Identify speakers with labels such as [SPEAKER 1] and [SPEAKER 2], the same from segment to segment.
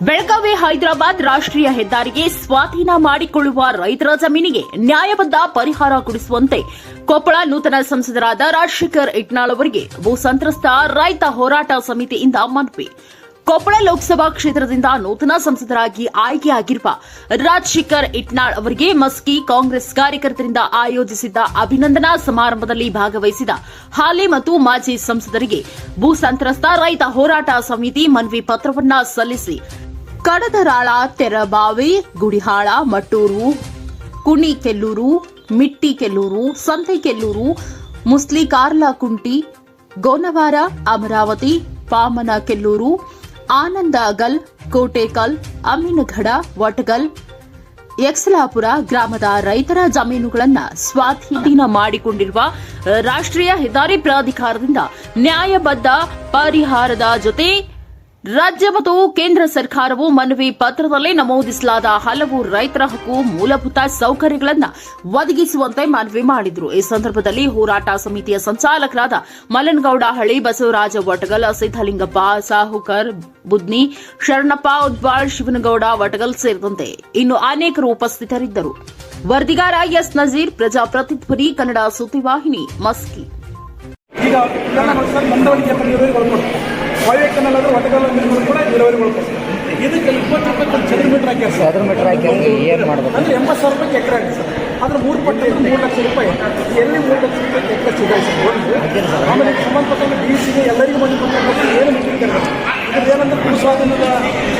[SPEAKER 1] ಬೆಳಗಾವಿ ಹೈದರಾಬಾದ್ ರಾಷ್ಟ್ರೀಯ ಹೆದ್ದಾರಿಗೆ ಸ್ವಾಧೀನ ಮಾಡಿಕೊಳ್ಳುವ ರೈತರ ಜಮೀನಿಗೆ ನ್ಯಾಯಬದ್ಧ ಪರಿಹಾರ ಕೊಡಿಸುವಂತೆ ಕೊಪ್ಪಳ ನೂತನ ಸಂಸದರಾದ ರಾಜಶೇಖರ್ ಇಟ್ನಾಳ್ ಅವರಿಗೆ ಭೂ ಸಂತ್ರಸ್ತ ರೈತ ಹೋರಾಟ ಸಮಿತಿಯಿಂದ ಮನವಿ. ಕೊಪ್ಪಳ ಲೋಕಸಭಾ ಕ್ಷೇತ್ರದಿಂದ ನೂತನ ಸಂಸದರಾಗಿ ಆಯ್ಕೆಯಾಗಿರುವ ರಾಜಶೇಖರ್ ಇಟ್ನಾಳ್ ಅವರಿಗೆ ಮಸ್ಕಿ ಕಾಂಗ್ರೆಸ್ ಕಾರ್ಯಕರ್ತರಿಂದ ಆಯೋಜಿಸಿದ್ದ ಅಭಿನಂದನಾ ಸಮಾರಂಭದಲ್ಲಿ ಭಾಗವಹಿಸಿದ ಹಾಲಿ ಮತ್ತು ಮಾಜಿ ಸಂಸದರಿಗೆ ಭೂ ಸಂತ್ರಸ್ತ ರೈತ ಹೋರಾಟ ಸಮಿತಿ ಮನವಿ ಪತ್ರವನ್ನ ಸಲ್ಲಿಸಿ ಕಡದರಾಳ, ತೆರಬಾವಿ, ಗುಡಿಹಾಳ, ಮಟ್ಟೂರು, ಕುಣಿಕೆಲ್ಲೂರು, ಮಿಟ್ಟಿಕೆಲ್ಲೂರು, ಸಂತೆಕೆಲ್ಲೂರು ಕುಂಟಿ ಗೋನವಾರ, ಅಮರಾವತಿ ಪಾಮನ ಕೆಲ್ಲೂರು ಆನಂದಗಲ್, ಕೋಟೆಕಲ್ ಅಮೀನಗಢ ವಟಗಲ್, ಯಕ್ಷಲಾಪುರ ಗ್ರಾಮದ ರೈತರ ಜಮೀನುಗಳನ್ನು ಸ್ವಾಧೀನ ಮಾಡಿಕೊಂಡಿರುವ ರಾಷ್ಟ್ರೀಯ ಹೆದ್ದಾರಿ ಪ್ರಾಧಿಕಾರದಿಂದ ನ್ಯಾಯಬದ್ಧ ಪರಿಹಾರದ ಜೊತೆ ರಾಜ್ಯ ಮತ್ತು ಕೇಂದ್ರ ಸರ್ಕಾರವು ಮನವಿ ಪತ್ರದಲ್ಲಿ ನಮೂದಿಸಲಾದ ಹಲವು ರೈತರ ಹಕ್ಕು ಮೂಲಭೂತ ಸೌಕರ್ಯಗಳನ್ನು ಒದಗಿಸುವಂತೆ ಮನವಿ ಮಾಡಿದ್ರು. ಈ ಸಂದರ್ಭದಲ್ಲಿ ಹೋರಾಟ ಸಮಿತಿಯ ಸಂಚಾಲಕರಾದ ಮಲನಗೌಡ ಹಳಿ, ಬಸವರಾಜ ವಟಗಲ್ ಸಿದ್ದಲಿಂಗಪ್ಪ ಸಾಹುಕರ್, ಬುದ್ನಿ, ಶರಣಪ್ಪ, ಉದ್ವಾಳ್, ಶಿವನಗೌಡ, ವಟಗಲ್ ಸೇರಿದಂತೆ ಇನ್ನು ಅನೇಕರು ಉಪಸ್ಥಿತರಿದ್ದರು. ವರದಿಗಾರ ಎಸ್. ನಜೀರ್ ಪ್ರಜಾಪ್ರತಿಧ್ವನಿ ಕನ್ನಡ ಸುದ್ದಿವಾಹಿನಿ, ಮಸ್ಕಿ.
[SPEAKER 2] ಈಗ ಇದೆಲ್ಲ ನೋಡಿ ಸರ್ ಮಂದವಳಿಗೆ ಅಂತ ಇಳುವರಿಗಳು ಕೊಡ್ತಾರೆ ಒಳ್ಳೆ ಕೆನಲ್ ಆದ್ರೆ ಒಟಗಲ್ ನೀರುಗಳು ಕೂಡ ನೀರಾವರಿ ಕೊಡ್ತಾರೆ ಇದಕ್ಕೆ ಇಪ್ಪತ್ತು ರೂಪಾಯಿ ಚದುರು ಮೀಟರ್ ಹಾಕಿ ಸರ್.
[SPEAKER 3] ಚದುರು ಮೀಟರ್ ಹಾಕಿ ಏನು ಮಾಡಬೇಕು?
[SPEAKER 2] ಅಂದರೆ ಎಂಬತ್ತು ಸಾವಿರ ರೂಪಾಯಿ ಎಕರೆ ಆಗಿದೆ ಸರ್. ಅದ್ರ ಮೂರು ಪಟ್ಟು ಮೂರು ಲಕ್ಷ ರೂಪಾಯಿ. ಎಲ್ಲಿ ಮೂರು ಲಕ್ಷ ರೂಪಾಯಿ ಎಕರೆ ಸಿಗುತ್ತೆ ಆಮೇಲೆ ಸಂಬಂಧಪಟ್ಟ ಡಿ ಸಿಗೆ ಎಲ್ಲರಿಗೂ ಕೊಟ್ಟರೆ ಏನು ಮುಖ್ಯ ಭೂಸ್ವಾಧೀನದ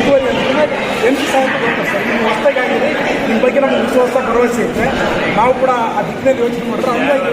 [SPEAKER 2] ಇಳುವರಿ ಅಂತಂದ್ರೆ ಎಂಟು ಸಾವಿರ ರೂಪಾಯಿ ಕೊಡ್ತಾರೆ ಸರ್? ನಿಮ್ಮ ಹೊಸ್ದಾಗಿ ಆಗಿದೆ. ನಿಮ್ಮ ಬಗ್ಗೆ ನಮ್ಗೆ ವಿಶ್ವಾಸ ಭರವಸೆ ಇದೆ ನಾವು ಕೂಡ ಆ ದಿಕ್ಕಿನಲ್ಲಿ ಯೋಚನೆ ಮಾಡಿದ್ರೆ ಹಂಗಾಗಿ